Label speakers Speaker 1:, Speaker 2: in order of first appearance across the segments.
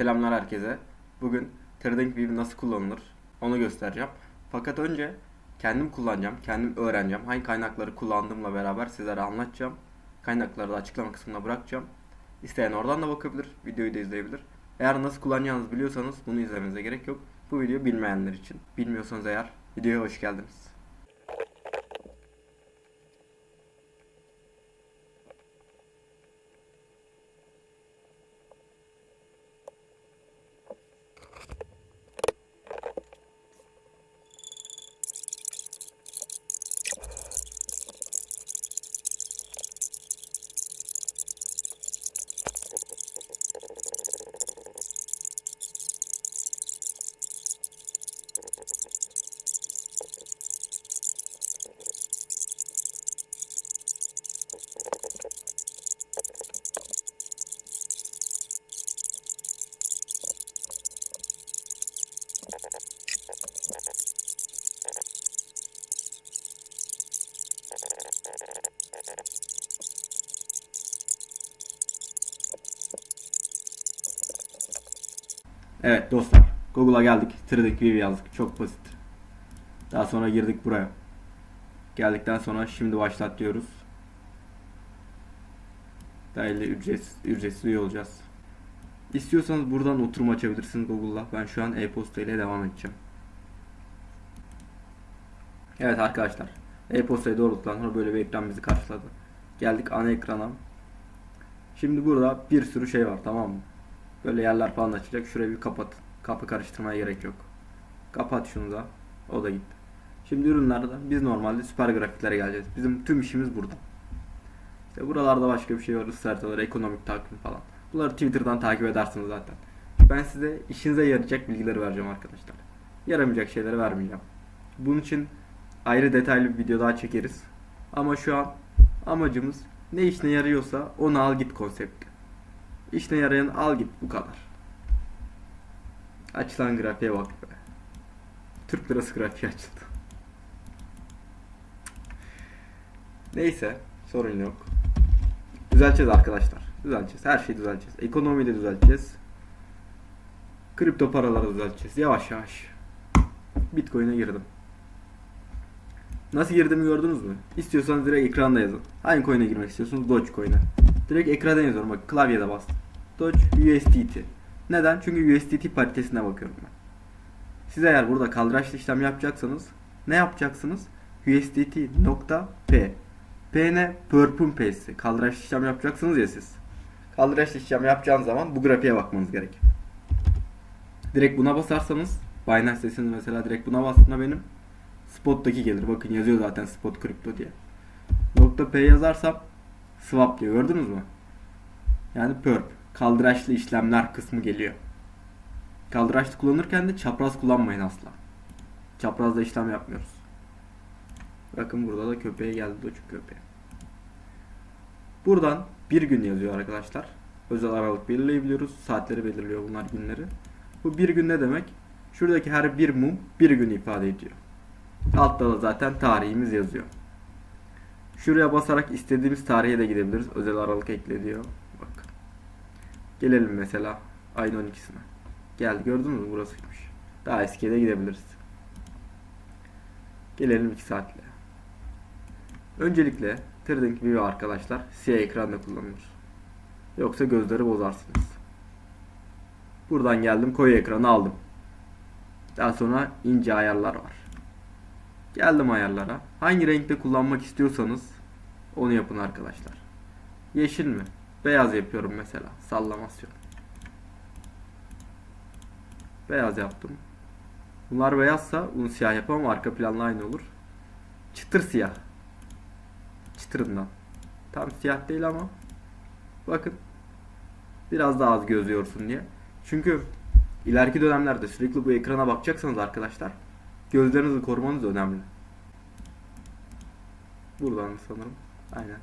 Speaker 1: Selamlar herkese. Bugün TradingView nasıl kullanılır onu göstereceğim. Fakat önce kendim kullanacağım, kendim öğreneceğim. Hangi kaynakları kullandığımla beraber sizlere anlatacağım. Kaynakları da açıklama kısmına bırakacağım. İsteyen oradan da bakabilir, videoyu da izleyebilir. Eğer nasıl kullanacağınızı biliyorsanız bunu izlemenize gerek yok. Bu video bilmeyenler için. Bilmiyorsanız eğer videoya hoş geldiniz. Evet dostlar, Google'a geldik. TradingView yazdık. Çok basit. Daha sonra girdik buraya. Geldikten sonra şimdi başlat diyoruz. Dahil ücretsiz, ücretsiz üye olacağız. İstiyorsanız buradan oturum açabilirsiniz Google'da. Ben şu an e-posta ile devam edeceğim. Evet arkadaşlar. E-postayı doğrulttuktan sonra böyle bir ekran bizi karşıladı. Geldik ana ekrana. Şimdi burada bir sürü şey var tamam mı? Böyle yerler falan açacak. Şurayı bir kapat. Kapı karıştırmaya gerek yok. Kapat şunu da. O da gitti. Şimdi ürünlerde biz normalde süper grafiklere geleceğiz. Bizim tüm işimiz burada. İşte buralarda başka bir şey var. Isrartalar, ekonomik takvim falan. Bunları Twitter'dan takip edersiniz zaten. Ben size işinize yarayacak bilgileri vereceğim arkadaşlar. Yaramayacak şeyleri vermeyeceğim. Bunun için ayrı detaylı bir video daha çekeriz. Ama şu an amacımız ne işine yarıyorsa onu al git konsepti. İşine yarayan al git bu kadar. Açılan grafiğe bak be. Türk lirası grafiği açıldı. Neyse sorun yok. Düzelteceğiz arkadaşlar. Düzelteceğiz. Her şeyi düzelteceğiz. Ekonomiyi de düzelteceğiz. Kripto paraları düzelteceğiz. Yavaş yavaş. Bitcoin'e girdim. Nasıl girdiğimi gördünüz mü? İstiyorsanız direkt ekranda yazın. Hangi coin'e girmek istiyorsunuz? Dogecoin'e. Direkt ekranda yazıyorum. Bak klavyede bastım. Doge USDT. Neden? Çünkü USDT paritesine bakıyorum ben. Siz eğer burada kaldıraçlı işlem yapacaksanız ne yapacaksınız? USDT nokta P. P ne? Purp'un P'si. Kaldıraçlı işlem yapacaksınız ya siz. Kaldıraçlı işlem yapacağınız zaman bu grafiğe bakmanız gerek. Direkt buna basarsanız Binance sitesinde mesela direkt buna bastığımda benim Spot'taki gelir. Bakın yazıyor zaten spot kripto diye. Nokta P yazarsam swap diyor. Gördünüz mü? Yani perp. Kaldıraçlı işlemler kısmı geliyor. Kaldıraçlı kullanırken de çapraz kullanmayın asla. Çaprazda işlem yapmıyoruz. Bakın burada da köpeğe geldi doçuk köpeğe. Buradan bir gün yazıyor arkadaşlar. Özel aralık belirleyebiliyoruz. Saatleri belirliyor bunlar günleri. Bu bir gün ne demek? Şuradaki her bir mum bir gün ifade ediyor. Altta da zaten tarihimiz yazıyor. Şuraya basarak istediğimiz tarihe de gidebiliriz. Özel aralık ekle diyor. Bak. Gelelim mesela ayın 12'sine. Geldi gördünüz mü burasıymış. Daha eskiye de gidebiliriz. Gelelim 2 saatle. Öncelikle TradingView arkadaşlar siyah ekranda kullanılır. Yoksa gözleri bozarsınız. Buradan geldim koyu ekranı aldım. Daha sonra ince ayarlar var. Geldim ayarlara. Hangi renkte kullanmak istiyorsanız onu yapın arkadaşlar. Yeşil mi? Beyaz yapıyorum mesela. Sallamasyon. Beyaz yaptım. Bunlar beyazsa bunu siyah yapamam. Arka planla aynı olur. Çıtır siyah. Çıtırından. Tam siyah değil ama. Bakın. Biraz daha az göz yorsun diye. Çünkü ileriki dönemlerde sürekli bu ekrana bakacaksanız arkadaşlar gözlerinizi korumanız önemli. Buradan sanırım. Aynen.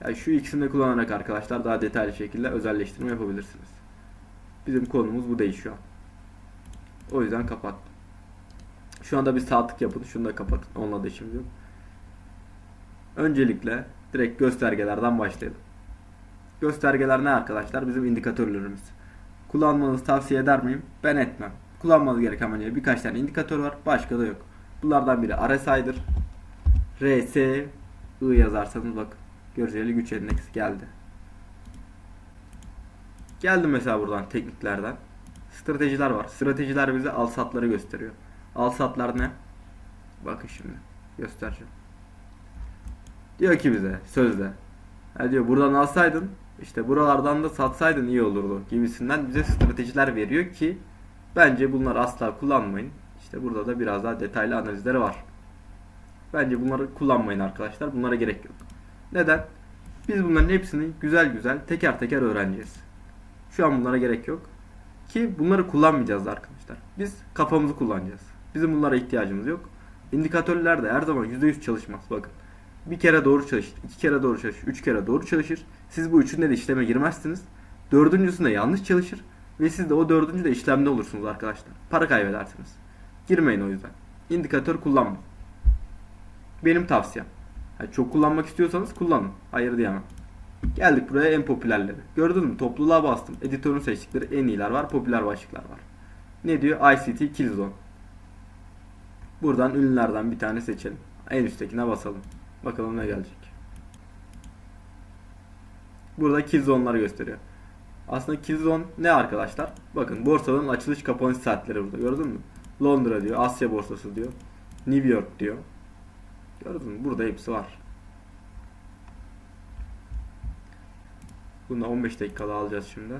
Speaker 1: Yani şu ikisini de kullanarak arkadaşlar daha detaylı şekilde özelleştirme yapabilirsiniz. Bizim konumuz bu değil şu an. O yüzden kapattım. Şu anda bir saatlik yapın. Şunu da kapatın. Onunla da işimiz yok. Öncelikle direkt göstergelerden başlayalım. Göstergeler ne arkadaşlar? Bizim indikatörlerimiz. Kullanmanızı tavsiye eder miyim? Ben etmem. Kullanmanız gereken bence birkaç tane indikatör var. Başka da yok. Bunlardan biri RSI'dır. RSI yazarsanız bakın. Göreceli güç endeksi geldi. Geldim mesela buradan tekniklerden. Stratejiler var. Stratejiler bize al satları gösteriyor. Al satlar ne? Bakın şimdi göstereceğim. Diyor ki bize sözde. Ha diyor buradan alsaydın işte buralardan da satsaydın iyi olurdu gibisinden bize stratejiler veriyor ki bence bunları asla kullanmayın. İşte burada da biraz daha detaylı analizleri var. Bence bunları kullanmayın arkadaşlar. Bunlara gerek yok. Neden? Biz bunların hepsini güzel güzel teker teker öğreneceğiz. Şu an bunlara gerek yok. Ki bunları kullanmayacağız arkadaşlar. Biz kafamızı kullanacağız. Bizim bunlara ihtiyacımız yok. İndikatörler de her zaman %100 çalışmaz. Bakın. Bir kere doğru çalışır, iki kere doğru çalışır, üç kere doğru çalışır. Siz bu üçünde de işleme girmezsiniz. Dördüncüsünde yanlış çalışır. Ve siz de o dördüncü de işlemde olursunuz arkadaşlar. Para kaybedersiniz. Girmeyin o yüzden. İndikatör kullanmayın. Benim tavsiyem. Yani çok kullanmak istiyorsanız kullanın. Hayır diyemem. Geldik buraya en popülerleri. Gördün mü? Topluluğa bastım. Editörün seçtikleri en iyiler var. Popüler başlıklar var. Ne diyor? ICT Killzone. Buradan ünlülerden bir tane seçelim. En üsttekine basalım. Bakalım ne gelecek. Burada Killzone'ları gösteriyor. Aslında Killzone ne arkadaşlar? Bakın borsaların açılış kapanış saatleri burada. Gördün mü? Londra diyor. Asya borsası diyor. New York diyor. Gördün mü? Burada hepsi var. Bunu da 15 dakikada alacağız şimdi.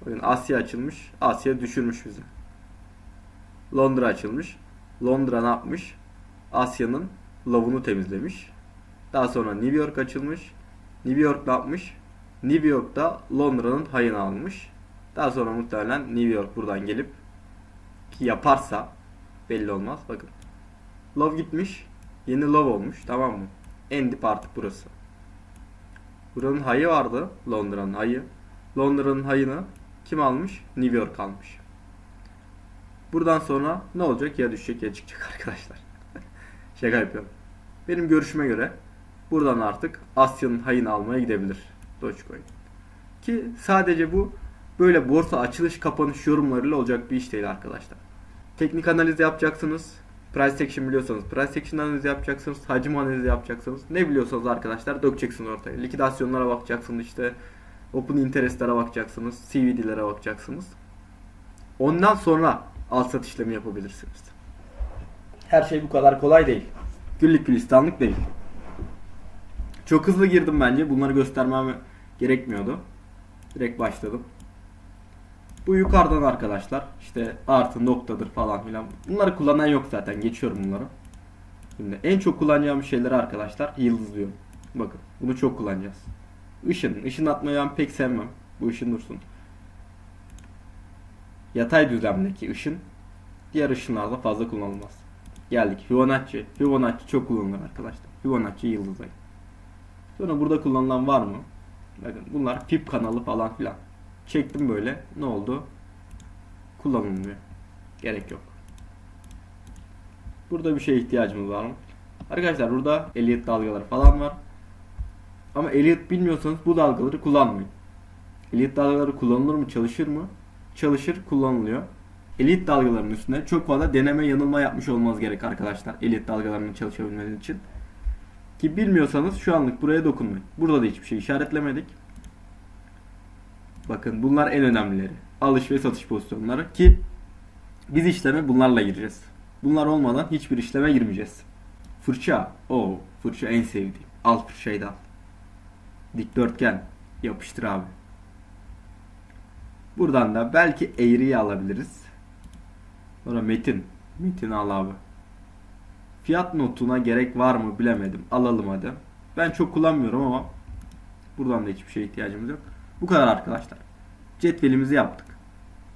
Speaker 1: Bakın Asya açılmış. Asya düşürmüş bizi. Londra açılmış. Londra ne yapmış? Asya'nın lavunu temizlemiş. Daha sonra New York açılmış. New York ne yapmış? New York'ta Londra'nın hayını almış. Daha sonra muhtemelen New York buradan gelip ki yaparsa belli olmaz. Bakın. Love gitmiş. Yeni love olmuş. Tamam mı? En artık burası. Buranın hayı vardı. Londra'nın hayı. Londra'nın hayını kim almış? New York almış. Buradan sonra ne olacak? Ya düşecek ya çıkacak arkadaşlar. Şaka yapıyorum. Benim görüşüme göre buradan artık Asya'nın hayını almaya gidebilir Dogecoin. Ki sadece bu böyle borsa açılış kapanış yorumlarıyla olacak bir iş değil arkadaşlar. Teknik analiz yapacaksınız. Price action biliyorsanız price action analizi yapacaksınız. Hacim analizi yapacaksınız. Ne biliyorsanız arkadaşlar dökeceksiniz ortaya. Likidasyonlara bakacaksınız işte. Open interest'lere bakacaksınız. CVD'lere bakacaksınız. Ondan sonra al sat işlemi yapabilirsiniz. Her şey bu kadar kolay değil. Güllük gülistanlık değil. Çok hızlı girdim bence. Bunları göstermem gerekmiyordu. Direkt başladım. Bu yukarıdan arkadaşlar. İşte artı noktadır falan filan. Bunları kullanan yok zaten. Geçiyorum bunları. Şimdi en çok kullanacağım şeyleri arkadaşlar yıldızlıyorum. Bakın bunu çok kullanacağız. Işın. Işın atmayı ben pek sevmem. Bu ışın dursun. Yatay düzlemdeki ışın diğer ışınlarda fazla kullanılmaz. Geldik Fibonacci. Fibonacci çok kullanılır arkadaşlar. Fibonacci yıldızlayın. Sonra burada kullanılan var mı? Bakın bunlar Fib kanalı falan filan. Çektim böyle. Ne oldu? Kullanılmıyor. Gerek yok. Burada bir şeye ihtiyacımız var mı? Arkadaşlar burada Elliot dalgaları falan var. Ama Elliot bilmiyorsanız bu dalgaları kullanmayın. Elliot dalgaları kullanılır mı? Çalışır mı? Çalışır, kullanılıyor. Elite dalgalarının üstüne çok fazla deneme yanılma yapmış olmanız gerek arkadaşlar. Elite dalgalarının çalışabilmeniz için. Ki bilmiyorsanız şu anlık buraya dokunmayın. Burada da hiçbir şey işaretlemedik. Bakın bunlar en önemlileri. Alış ve satış pozisyonları ki biz işleme bunlarla gireceğiz. Bunlar olmadan hiçbir işleme girmeyeceğiz. Fırça. o fırça en sevdiğim. Al fırçayı da al. Dikdörtgen. Yapıştır abi. Buradan da belki eğriyi alabiliriz. Sonra metin. Metin al abi. Fiyat notuna gerek var mı bilemedim. Alalım hadi. Ben çok kullanmıyorum ama buradan da hiçbir şeye ihtiyacımız yok. Bu kadar arkadaşlar. Cetvelimizi yaptık.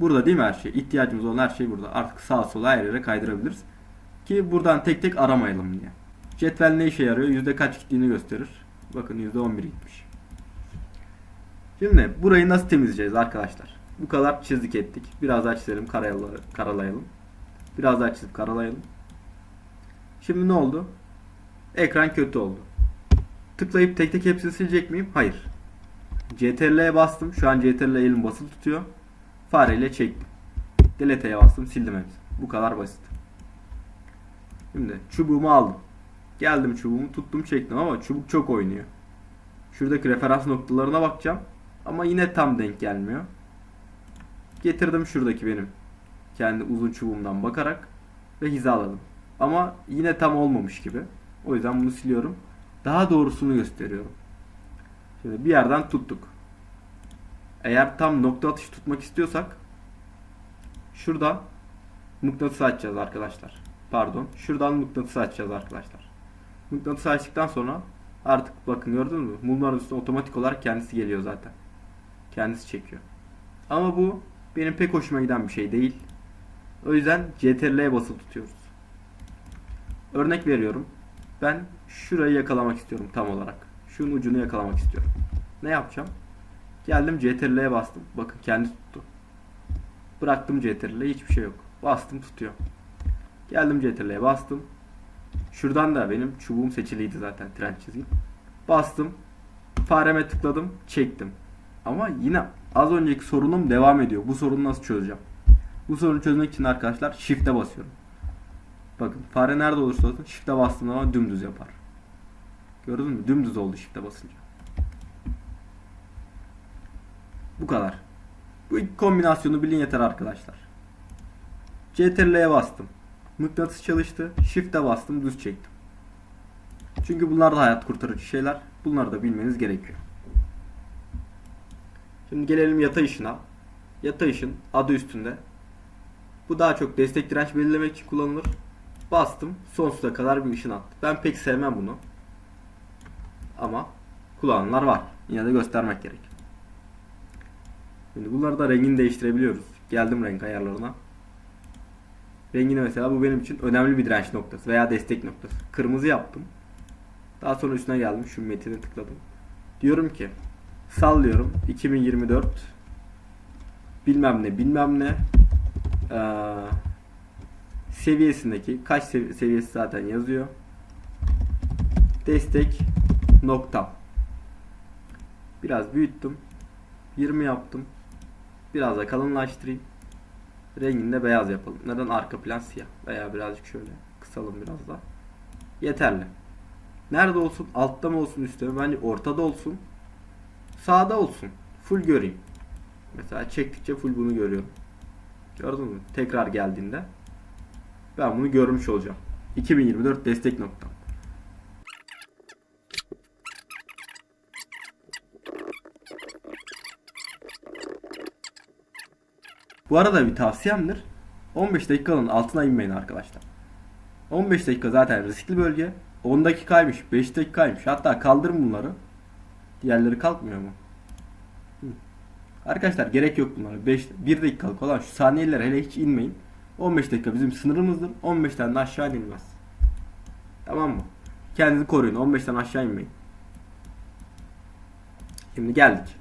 Speaker 1: Burada değil mi her şey? İhtiyacımız olan her şey burada. Artık sağa sola her yere kaydırabiliriz. Ki buradan tek tek aramayalım diye. Cetvel ne işe yarıyor? Yüzde kaç gittiğini gösterir. Bakın yüzde 11 gitmiş. Şimdi burayı nasıl temizleyeceğiz arkadaşlar? Bu kadar çizdik ettik. Biraz daha çizelim, karalayalım. Biraz daha çizip karalayalım. Şimdi ne oldu? Ekran kötü oldu. tıklayıp tek tek hepsini silecek miyim? Hayır. CTRL'ye bastım. Şu an CTRL elim basılı tutuyor. Fareyle çektim. Delete'ye bastım. Sildim hepsini. Bu kadar basit. Şimdi çubuğumu aldım. Geldim çubuğumu tuttum çektim ama çubuk çok oynuyor. Şuradaki referans noktalarına bakacağım. Ama yine tam denk gelmiyor. Getirdim şuradaki benim. Kendi uzun çubuğumdan bakarak ve hizaladım. Ama yine tam olmamış gibi. O yüzden bunu siliyorum. Daha doğrusunu gösteriyorum. Şimdi bir yerden tuttuk. Eğer tam nokta atışı tutmak istiyorsak şuradan mıknatısı açacağız arkadaşlar. Pardon. Şuradan mıknatısı açacağız arkadaşlar. Mıknatısı açtıktan sonra artık bakın gördünüz mü? Mumların üstüne otomatik olarak kendisi geliyor zaten. Kendisi çekiyor. Ama bu benim pek hoşuma giden bir şey değil. O yüzden CTRL'ye basılı tutuyoruz. Örnek veriyorum. Ben şurayı yakalamak istiyorum tam olarak. Şunun ucunu yakalamak istiyorum. Ne yapacağım? Geldim CTRL'ye bastım. Bakın kendi tuttu. Bıraktım CTRL'ye hiçbir şey yok. Bastım tutuyor. Geldim CTRL'ye bastım. Şuradan da benim çubuğum seçiliydi zaten tren çizgim. Bastım. Fareme tıkladım. Çektim. Ama yine az önceki sorunum devam ediyor. Bu sorunu nasıl çözeceğim? Bu sorunu çözmek için arkadaşlar shift'e basıyorum. Bakın fare nerede olursa olsun shift'e bastığım zaman dümdüz yapar. Gördün mü? Dümdüz oldu shift'e basınca. Bu kadar. Bu iki kombinasyonu bilin yeter arkadaşlar. CTRL'ye bastım. Mıknatıs çalıştı. Shift'e bastım düz çektim. Çünkü bunlar da hayat kurtarıcı şeyler. Bunları da bilmeniz gerekiyor. Şimdi gelelim yatay ışına. Yatay ışın adı üstünde. Bu daha çok destek direnç belirlemek için kullanılır. Bastım sonsuza kadar bir ışın attı. Ben pek sevmem bunu. Ama kullananlar var. Yine de göstermek gerek. Şimdi bunları da rengini değiştirebiliyoruz. Geldim renk ayarlarına. Rengini mesela bu benim için önemli bir direnç noktası veya destek noktası. Kırmızı yaptım. Daha sonra üstüne geldim. Şu metini tıkladım. Diyorum ki sallıyorum 2024 bilmem ne bilmem ne ee, seviyesindeki kaç sev- seviyesi zaten yazıyor. Destek noktam. Biraz büyüttüm. 20 yaptım. Biraz da kalınlaştırayım. Rengini de beyaz yapalım. Neden arka plan siyah? Veya birazcık şöyle kısalım biraz da. Yeterli. Nerede olsun? Altta mı olsun üstte mi? Bence ortada olsun. Sağda olsun. Full göreyim. Mesela çektikçe full bunu görüyorum. Gördün mü? Tekrar geldiğinde ben bunu görmüş olacağım. 2024 destek noktam. Bu arada bir tavsiyemdir. 15 dakikanın altına inmeyin arkadaşlar. 15 dakika zaten riskli bölge. 10 dakikaymış, 5 dakikaymış. Hatta kaldırın bunları. Diğerleri kalkmıyor mu? Hı. Arkadaşlar gerek yok bunlara. 5 1 dakikalık olan şu saniyelere hele hiç inmeyin. 15 dakika bizim sınırımızdır. 15'ten de aşağı inilmez. Tamam mı? Kendinizi koruyun. 15'ten aşağı inmeyin. Şimdi geldik.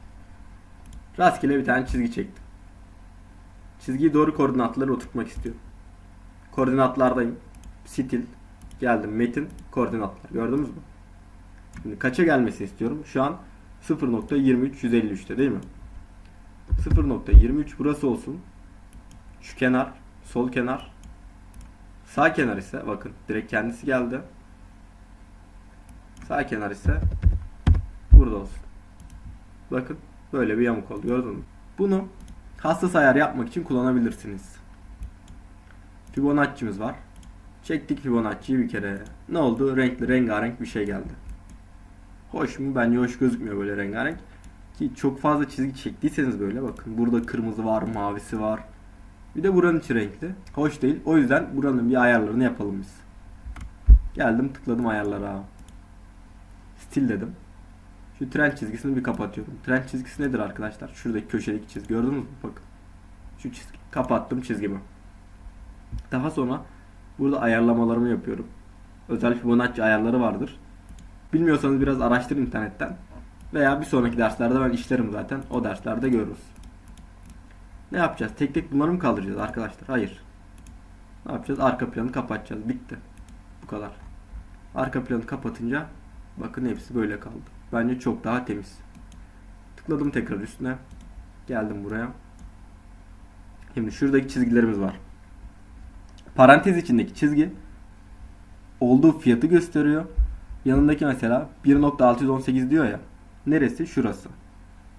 Speaker 1: Rastgele bir tane çizgi çektim. Çizgiyi doğru koordinatlara oturtmak istiyorum. Koordinatlardayım. Stil. Geldim. Metin. Koordinatlar. Gördünüz mü? Şimdi kaça gelmesini istiyorum? Şu an 0.2353'te değil mi? 0.23 burası olsun. Şu kenar. Sol kenar. Sağ kenar ise bakın direkt kendisi geldi. Sağ kenar ise burada olsun. Bakın böyle bir yamuk oldu gördün mü? Bunu hassas ayar yapmak için kullanabilirsiniz. Fibonacci'miz var. Çektik Fibonacci'yi bir kere. Ne oldu? Renkli rengarenk bir şey geldi. Hoş mu? Bence hoş gözükmüyor böyle rengarenk. Ki çok fazla çizgi çektiyseniz böyle bakın burada kırmızı var, mavisi var. Bir de buranın içi renkli. Hoş değil. O yüzden buranın bir ayarlarını yapalım biz. Geldim tıkladım ayarlara. Stil dedim. Şu tren çizgisini bir kapatıyorum. Tren çizgisi nedir arkadaşlar? Şuradaki köşedeki çizgi gördünüz mü? Bakın. Şu çizgi. Kapattım çizgimi. Daha sonra burada ayarlamalarımı yapıyorum. Özel Fibonacci ayarları vardır. Bilmiyorsanız biraz araştırın internetten. Veya bir sonraki derslerde ben işlerim zaten. O derslerde görürüz. Ne yapacağız? Tek tek bunları mı kaldıracağız arkadaşlar? Hayır. Ne yapacağız? Arka planı kapatacağız. Bitti. Bu kadar. Arka planı kapatınca Bakın hepsi böyle kaldı. Bence çok daha temiz. Tıkladım tekrar üstüne. Geldim buraya. Şimdi şuradaki çizgilerimiz var. Parantez içindeki çizgi olduğu fiyatı gösteriyor. Yanındaki mesela 1.618 diyor ya. Neresi? Şurası.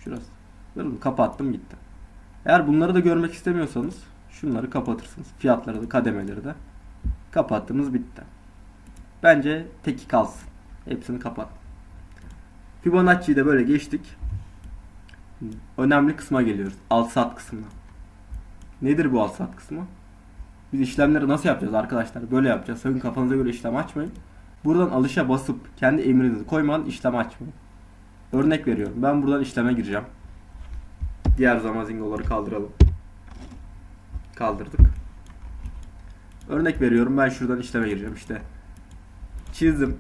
Speaker 1: Şurası. Gördün? Kapattım gitti. Eğer bunları da görmek istemiyorsanız şunları kapatırsınız. Fiyatları da kademeleri de kapattınız bitti. Bence teki kalsın. Hepsini kapat. Fibonacci'yi de böyle geçtik. Önemli kısma geliyoruz. Al sat kısmına. Nedir bu al sat kısmı? Biz işlemleri nasıl yapacağız arkadaşlar? Böyle yapacağız. Sakın kafanıza göre işlem açmayın. Buradan alışa basıp kendi emrinizi koymadan işlem açmayın. Örnek veriyorum. Ben buradan işleme gireceğim. Diğer zamazingoları kaldıralım. Kaldırdık. Örnek veriyorum. Ben şuradan işleme gireceğim işte. Çizdim.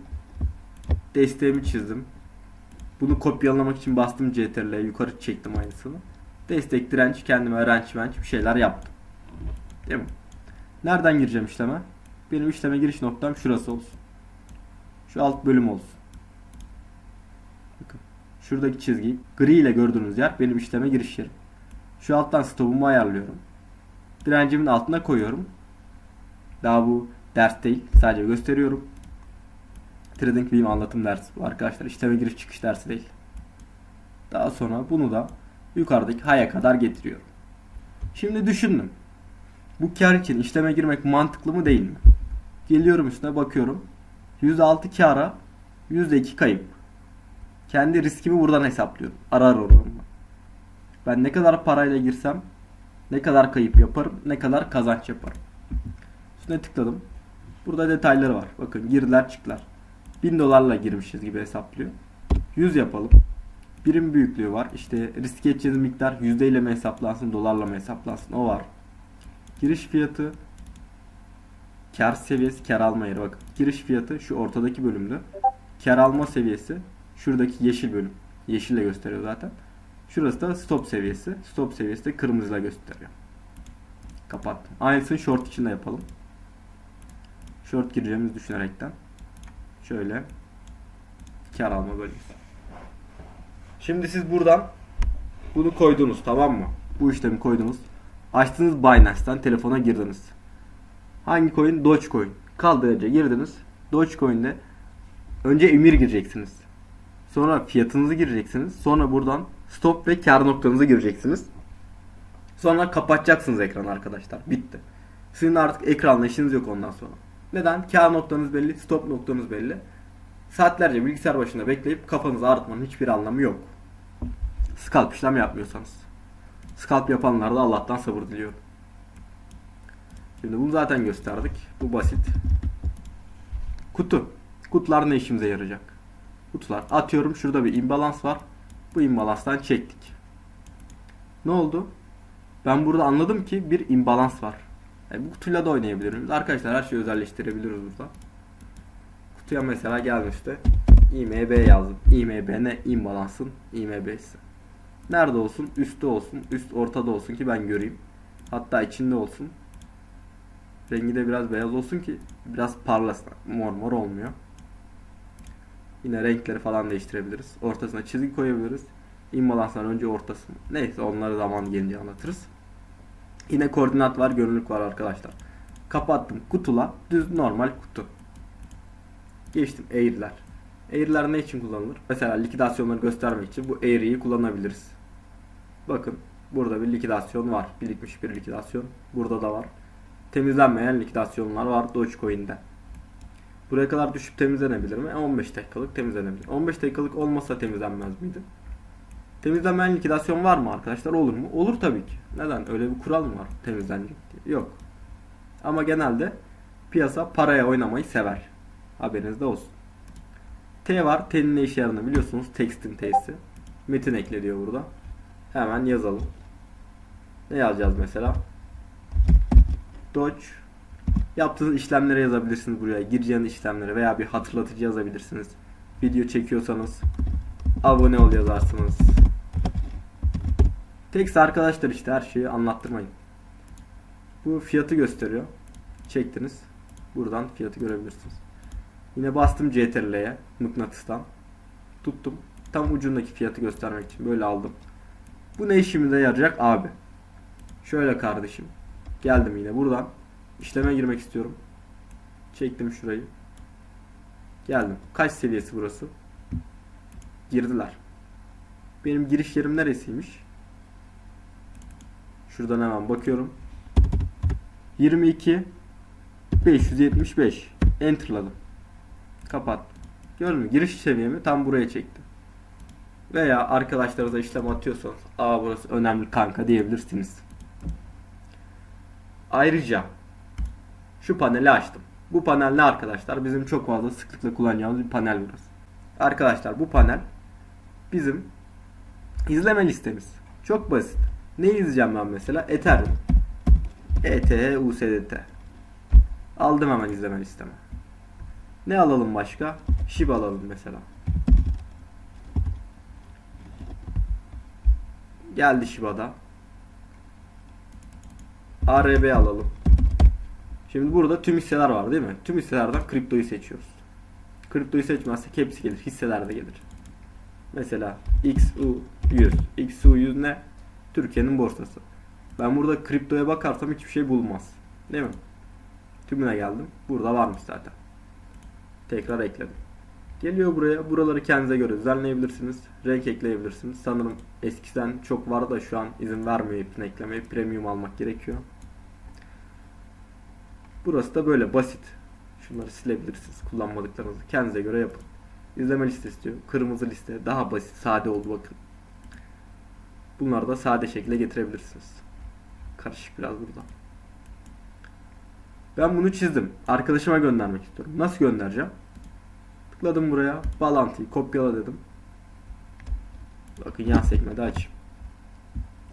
Speaker 1: Desteğimi çizdim. Bunu kopyalamak için bastım CTRL'ye yukarı çektim aynısını. Destek direnç kendime wrench wrench bir şeyler yaptım. Değil mi? Nereden gireceğim işleme? Benim işleme giriş noktam şurası olsun. Şu alt bölüm olsun. Bakın. Şuradaki çizgi gri ile gördüğünüz yer benim işleme giriş yerim. Şu alttan stopumu ayarlıyorum. Direncimin altına koyuyorum. Daha bu ders değil. Sadece gösteriyorum. Trading Beam anlatım dersi bu arkadaşlar. İşleme giriş çıkış dersi değil. Daha sonra bunu da yukarıdaki haya kadar getiriyorum. Şimdi düşündüm. Bu kar için işleme girmek mantıklı mı değil mi? Geliyorum üstüne bakıyorum. %6 kara %2 kayıp. Kendi riskimi buradan hesaplıyorum. Arar oranımı. Ben ne kadar parayla girsem ne kadar kayıp yaparım ne kadar kazanç yaparım. Üstüne tıkladım. Burada detayları var. Bakın girdiler çıktılar. 1000 dolarla girmişiz gibi hesaplıyor. 100 yapalım. Birim büyüklüğü var. İşte riske edeceğiniz miktar yüzde ile mi hesaplansın, dolarla mı hesaplansın o var. Giriş fiyatı kar seviyesi, kar alma yeri. Bakın giriş fiyatı şu ortadaki bölümde. Kar alma seviyesi şuradaki yeşil bölüm. Yeşille gösteriyor zaten. Şurası da stop seviyesi. Stop seviyesi de kırmızıyla gösteriyor. Kapattım. Aynısını short için de yapalım. Short gireceğimizi düşünerekten. Şöyle kar alma bölgesi. Şimdi siz buradan bunu koydunuz tamam mı? Bu işlemi koydunuz. Açtınız Binance'tan telefona girdiniz. Hangi coin? Dogecoin. Kaldırıcı girdiniz. Dogecoin'de önce emir gireceksiniz. Sonra fiyatınızı gireceksiniz. Sonra buradan stop ve kar noktanızı gireceksiniz. Sonra kapatacaksınız ekranı arkadaşlar. Bitti. Sizin artık ekranla işiniz yok ondan sonra. Neden? Kar noktanız belli, stop noktanız belli. Saatlerce bilgisayar başında bekleyip kafanızı ağrıtmanın hiçbir anlamı yok. Scalp işlem yapmıyorsanız. Scalp yapanlara da Allah'tan sabır diliyorum. Şimdi bunu zaten gösterdik. Bu basit. Kutu. Kutular ne işimize yarayacak? Kutular. Atıyorum şurada bir imbalans var. Bu imbalanstan çektik. Ne oldu? Ben burada anladım ki bir imbalans var. Yani bu kutuyla da oynayabiliriz. Arkadaşlar her şeyi özelleştirebiliriz burada. Kutuya mesela gelmişti. IMB yazdım. IMB ne? Imbalansın IMB'si. Nerede olsun? Üstte olsun. Üst ortada olsun ki ben göreyim. Hatta içinde olsun. Rengi de biraz beyaz olsun ki biraz parlasın. Mor mor olmuyor. Yine renkleri falan değiştirebiliriz. Ortasına çizgi koyabiliriz. İmbalansdan önce ortası. Neyse onları zaman gelince anlatırız. Yine koordinat var, görünürlük var arkadaşlar. Kapattım kutula. Düz normal kutu. Geçtim eğriler. Eğriler ne için kullanılır? Mesela likidasyonları göstermek için bu eğriyi kullanabiliriz. Bakın burada bir likidasyon var. Birikmiş bir likidasyon. Burada da var. Temizlenmeyen likidasyonlar var Dogecoin'de. Buraya kadar düşüp temizlenebilir mi? 15 dakikalık temizlenebilir. 15 dakikalık olmasa temizlenmez miydi? Temizlenmeyen likidasyon var mı arkadaşlar? Olur mu? Olur tabii ki. Neden? Öyle bir kural mı var temizlenecek diye? Yok. Ama genelde piyasa paraya oynamayı sever. Haberiniz de olsun. T var. T'nin ne işe yaradığını biliyorsunuz. Tekstin T'si. Metin ekle diyor burada. Hemen yazalım. Ne yazacağız mesela? Doge. Yaptığınız işlemlere yazabilirsiniz buraya. Gireceğiniz işlemlere veya bir hatırlatıcı yazabilirsiniz. Video çekiyorsanız abone ol yazarsınız. Text arkadaşlar işte her şeyi anlattırmayın. Bu fiyatı gösteriyor. Çektiniz. Buradan fiyatı görebilirsiniz. Yine bastım CTRL'ye mıknatıstan. Tuttum. Tam ucundaki fiyatı göstermek için böyle aldım. Bu ne işimize yarayacak abi? Şöyle kardeşim. Geldim yine buradan. İşleme girmek istiyorum. Çektim şurayı. Geldim. Kaç seviyesi burası? Girdiler. Benim giriş yerim neresiymiş? Şuradan hemen bakıyorum. 22 575 Enter'ladım. Kapat. Gördün mü? Giriş seviyemi tam buraya çekti. Veya arkadaşlarınıza işlem atıyorsanız aa burası önemli kanka diyebilirsiniz. Ayrıca şu paneli açtım. Bu panel ne arkadaşlar? Bizim çok fazla sıklıkla kullanacağımız bir panel burası. Arkadaşlar bu panel bizim izleme listemiz. Çok basit. Ne izleyeceğim ben mesela? Ethereum. ETH USDT. Aldım hemen izleme listeme. Ne alalım başka? Shiba alalım mesela. Geldi Shiba'da. ARB alalım. Şimdi burada tüm hisseler var değil mi? Tüm hisselerden kriptoyu seçiyoruz. Kriptoyu seçmezsek hepsi gelir. Hisseler de gelir. Mesela XU100. XU100 ne? Türkiye'nin borsası. Ben burada kriptoya bakarsam hiçbir şey bulmaz. Değil mi? Tümüne geldim. Burada varmış zaten. Tekrar ekledim. Geliyor buraya. Buraları kendinize göre düzenleyebilirsiniz. Renk ekleyebilirsiniz. Sanırım eskiden çok var da şu an izin vermiyor hepsini eklemeye. Premium almak gerekiyor. Burası da böyle basit. Şunları silebilirsiniz. Kullanmadıklarınızı kendinize göre yapın. İzleme listesi diyor. Kırmızı liste. Daha basit, sade oldu bakın. Bunları da sade şekilde getirebilirsiniz. Karışık biraz burada. Ben bunu çizdim. Arkadaşıma göndermek istiyorum. Nasıl göndereceğim? Tıkladım buraya. Bağlantıyı kopyala dedim. Bakın yan sekmede açayım.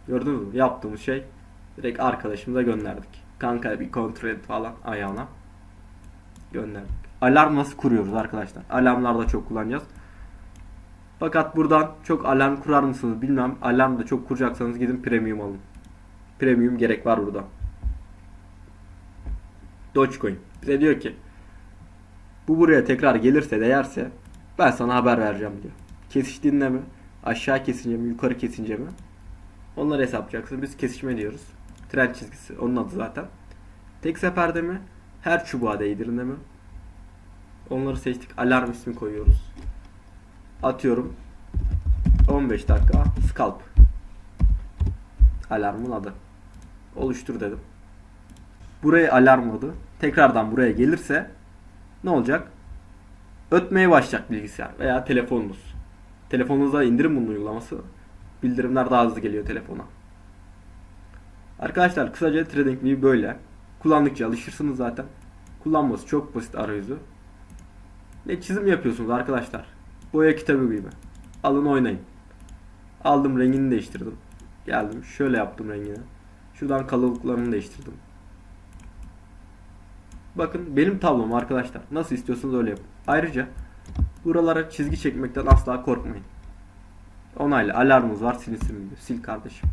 Speaker 1: Gördünüz mü? Yaptığımız şey direkt arkadaşımıza gönderdik. Kanka bir kontrol et falan ayağına. Gönderdik. Alarm nasıl kuruyoruz arkadaşlar? Alarmlarda çok kullanacağız. Fakat buradan çok alarm kurar mısınız bilmem. Alarm da çok kuracaksanız gidin premium alın. Premium gerek var burada. Dogecoin. Bize diyor ki bu buraya tekrar gelirse değerse ben sana haber vereceğim diyor. Kesiştiğinde mi? Aşağı kesince mi? Yukarı kesince mi? Onları hesaplayacaksın. Biz kesişme diyoruz. Trend çizgisi. Onun adı zaten. Tek seferde mi? Her çubuğa değdirinde mi? Onları seçtik. Alarm ismi koyuyoruz. Atıyorum. 15 dakika. Scalp. Alarmın adı. Oluştur dedim. Buraya alarm adı. Tekrardan buraya gelirse ne olacak? Ötmeye başlayacak bilgisayar veya telefonunuz. Telefonunuza indirin bunun uygulaması. Bildirimler daha hızlı geliyor telefona. Arkadaşlar kısaca TradingView böyle. Kullandıkça alışırsınız zaten. Kullanması çok basit arayüzü. Ne çizim yapıyorsunuz arkadaşlar. Boya kitabı gibi. Alın oynayın. Aldım rengini değiştirdim. Geldim şöyle yaptım rengini. Şuradan kalınlıklarını değiştirdim. Bakın benim tablom arkadaşlar. Nasıl istiyorsanız öyle yapın. Ayrıca buralara çizgi çekmekten asla korkmayın. Onayla alarmımız var silinsin diyor. Sil kardeşim.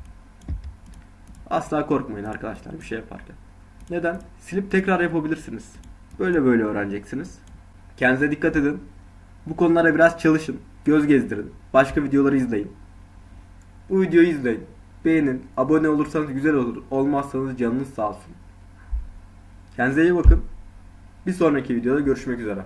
Speaker 1: Asla korkmayın arkadaşlar bir şey yaparken. Neden? Silip tekrar yapabilirsiniz. Böyle böyle öğreneceksiniz. Kendinize dikkat edin. Bu konulara biraz çalışın. Göz gezdirin. Başka videoları izleyin. Bu videoyu izleyin. Beğenin. Abone olursanız güzel olur. Olmazsanız canınız sağ olsun. Kendinize iyi bakın. Bir sonraki videoda görüşmek üzere.